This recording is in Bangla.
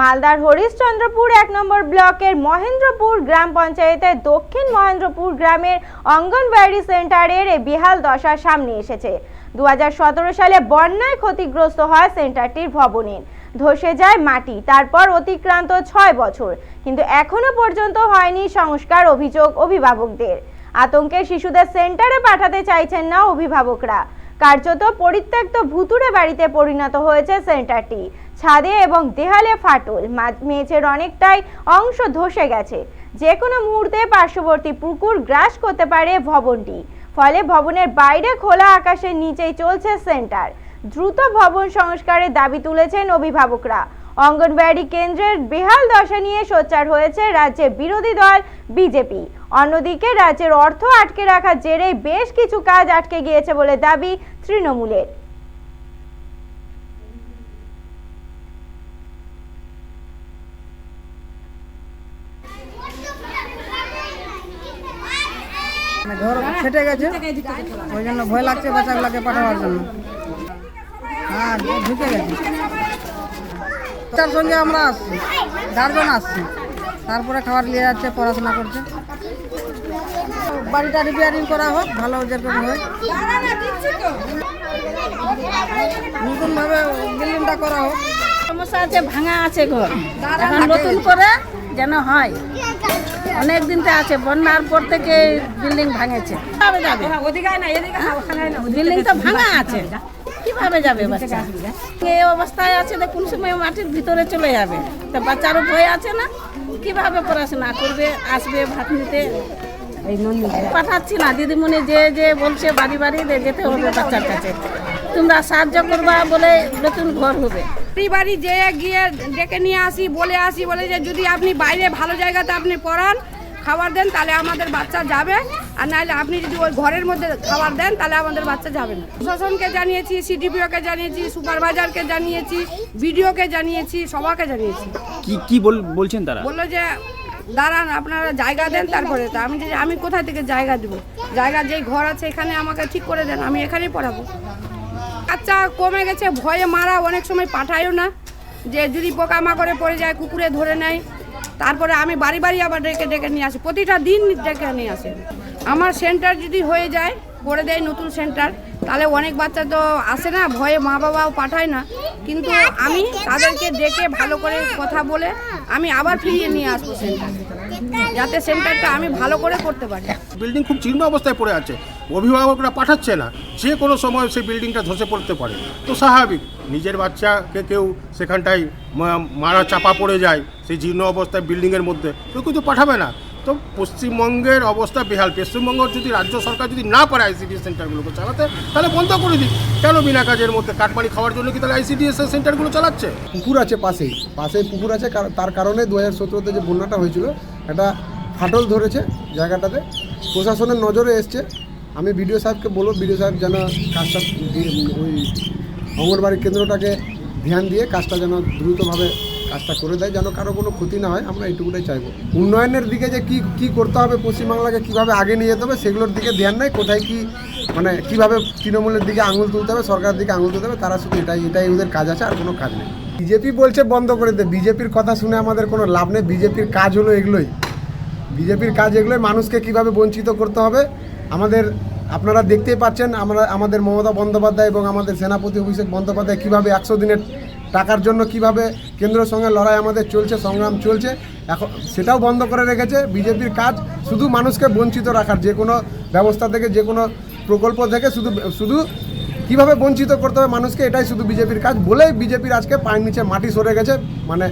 মালদার হরিশ্চন্দ্রপুর এক নম্বর ব্লকের মহেন্দ্রপুর গ্রাম পঞ্চায়েতের দক্ষিণ মহেন্দ্রপুর গ্রামের অঙ্গনওয়াড়ি সেন্টারের এই বিহাল দশা সামনে এসেছে। দু হাজার সতেরো সালে বন্যায় ক্ষতিগ্রস্ত হয় সেন্টারটির ভবনের ধসে যায় মাটি, তারপর অতিক্রান্ত ছয় বছর। কিন্তু এখনও পর্যন্ত হয়নি সংস্কার অভিযোগ অভিভাবকদের। আতঙ্কে শিশুদের সেন্টারে পাঠাতে চাইছেন না অভিভাবকরা। কার্যত পরিত্যক্ত ভুতুড়ে বাড়িতে পরিণত হয়েছে সেন্টারটি। ছাদে এবং দেহালে ফাটল। মেঝের অনেকটাই অংশ ধসে গেছে। যে কোনো মুহূর্তে পার্শ্ববর্তী পুকুর গ্রাস করতে পারে ভবনটি। ফলে ভবনের বাইরে খোলা আকাশের নিচেই চলছে সেন্টার। দ্রুত ভবন সংস্কারের দাবি তুলেছেন অভিভাবকরা। অঙ্গনওয়াড়ি কেন্দ্রের বেহাল দশা নিয়ে সোচ্চার হয়েছে রাজ্যের বিরোধী দল বিজেপি। অন্যদিকে রাজ্যের অর্থ আটকে রাখার জেরে বেশ কিছু কাজ আটকে গিয়েছে বলে দাবি তৃণমূলের মানে ঘর ফেটে গেছে, ওই জন্য ভয় লাগছে বাচ্চাগুলোকে পাঠাবার জন্য। হ্যাঁ ঢুকে গেছে। তার সঙ্গে আমরা আসছি গার্জেন আসছি। তারপরে খাবার নিয়ে যাচ্ছে, পড়াশোনা করছে। বাড়িটা রিপেয়ারিং করা হোক, ভালো যেরকম হয়। নতুনভাবে বিল্ডিংটা করা হোক। সমস্যা আছে, ভাঙা আছে ঘর। নতুন করে যেন হয়। অনেক দিনতে আছে, বন্যার পর থেকে বিল্ডিং ভাঙেছে। যাবে? বিল্ডিং তো ভাঙা আছে। কীভাবে যাবে বাচ্চা? এই অবস্থায় আছে যে কোন সময় মাটির ভিতরে চলে যাবে? তো বাচ্চারও ভয় আছে না? কীভাবে পড়াশোনা করবে, আসবে, ভাত নিতে? পাঠাচ্ছি না। দিদিমণি যে যে বলছে, বাড়ি বাড়ি যেতে হবে বাচ্চার কাছে। তোমরা সাহায্য করবা বলে নতুন ঘর হবে। বাড়ি বাড়ি যেয়ে গিয়ে ডেকে নিয়ে আসি বলে আসি বলে যে যদি আপনি বাইরে ভালো জায়গাতে আপনি পড়ান খাবার দেন তাহলে আমাদের বাচ্চা যাবে। আর নাহলে আপনি যদি ওই ঘরের মধ্যে খাবার দেন তাহলে আমাদের বাচ্চা যাবে না। প্রশাসনকে জানিয়েছি সিডিপিওকে জানিয়েছি সুপারভাইজারকে জানিয়েছি বিডিওকে জানিয়েছি সবাকে জানিয়েছি। কি কি বল- বলছেন তারা? বলল যে দাঁড়ান আপনারা জায়গা দেন তারপরে। তো আমি যে আমি কোথায় থেকে জায়গা দেবো? জায়গা যেই ঘর আছে এখানে আমাকে ঠিক করে দেন আমি এখানেই পড়াবো। বাচ্চা কমে গেছে, ভয়ে মারা অনেক সময় পাঠায়ও না। যে যদি পোকামাকড়ে পড়ে যায়, কুকুরে ধরে নেয়। তারপরে আমি বাড়ি বাড়ি আবার ডেকে ডেকে নিয়ে আসি। প্রতিটা দিন ডেকে নিয়ে আসি। আমার সেন্টার যদি হয়ে যায়, করে দেয় নতুন সেন্টার তাহলে অনেক বাচ্চা তো আসে না, ভয়ে মা বাবাও পাঠায় না। কিন্তু আমি তাদেরকে ডেকে ভালো করে কথা বলে আমি আবার ফিরিয়ে নিয়ে আসব সেন্টার যাতে সেন্টারটা আমি ভালো করে করতে পারি। বিল্ডিং খুব জীর্ণ অবস্থায় পড়ে আছে। অভিভাবকরা পাঠাচ্ছে না। যে কোনো সময় সেই বিল্ডিংটা ধসে পড়তে পারে। তো স্বাভাবিক, নিজের বাচ্চাকে কেউ সেখানটায় মারা চাপা পড়ে যায়, সেই জীর্ণ অবস্থায় বিল্ডিংয়ের মধ্যে। কেউ কিন্তু পাঠাবে না। তো পশ্চিমবঙ্গের অবস্থা বেহাল। পশ্চিমবঙ্গ যদি রাজ্য সরকার যদি না পারে আইসিডিএস সেন্টারগুলোকে চালাতে, তাহলে বন্ধ করে দিক কেন বিনা কাজের মধ্যে কাঠমানি খাওয়ার জন্য কি তাহলে আইসিডিএস সেন্টারগুলো চালাচ্ছে? পুকুর আছে পাশেই। পাশেই পুকুর আছে তার কারণে দু হাজার সতেরোতে যে বন্যাটা হয়েছিল, একটা ফাটল ধরেছে জায়গাটাতে। প্রশাসনের নজরে এসছে। আমি বিডিও সাহেবকে বলব, বিডিও সাহেব যেন কাজটা ওই অঙ্গনবাড়ি কেন্দ্রটাকে ধ্যান দিয়ে কাজটা যেন দ্রুতভাবে কাজটা করে দেয়, যেন কারও কোনো ক্ষতি না হয়, আমরা এইটুকুটাই চাইব। উন্নয়নের দিকে যে কি কি করতে হবে, পশ্চিমবাংলাকে কীভাবে আগে নিয়ে যেতে হবে, সেগুলোর দিকে ধ্যান নেই, কোথায় কি মানে কীভাবে তৃণমূলের দিকে আঙুল তুলতে হবে, সরকারের দিকে আঙুল তুলতে হবে, তারা শুধু এটাই এটাই ওদের কাজ আছে, আর কোনো কাজ নেই। বিজেপি বলছে বন্ধ করে দে, বিজেপির কথা শুনে আমাদের কোনো লাভ নেই, বিজেপির কাজ হলো এগুলোই। বিজেপির কাজ এগুলোই, মানুষকে কীভাবে বঞ্চিত করতে হবে, আমাদের, আপনারা দেখতেই পাচ্ছেন, আমরা, আমাদের মমতা বন্দ্যোপাধ্যায় এবং আমাদের সেনাপতি অভিষেক বন্দ্যোপাধ্যায় কীভাবে একশো দিনের টাকার জন্য কীভাবে কেন্দ্রের সঙ্গে লড়াই আমাদের চলছে, সংগ্রাম চলছে, এখন সেটাও বন্ধ করে রেখেছে বিজেপির কাজ, শুধু মানুষকে বঞ্চিত রাখার, যে কোনো ব্যবস্থা থেকে, যে কোনো প্রকল্প থেকে শুধু শুধু কীভাবে বঞ্চিত করতে হবে মানুষকে, এটাই শুধু বিজেপির কাজ বলেই বিজেপির আজকে পায়ের নিচে মাটি সরে গেছে মানে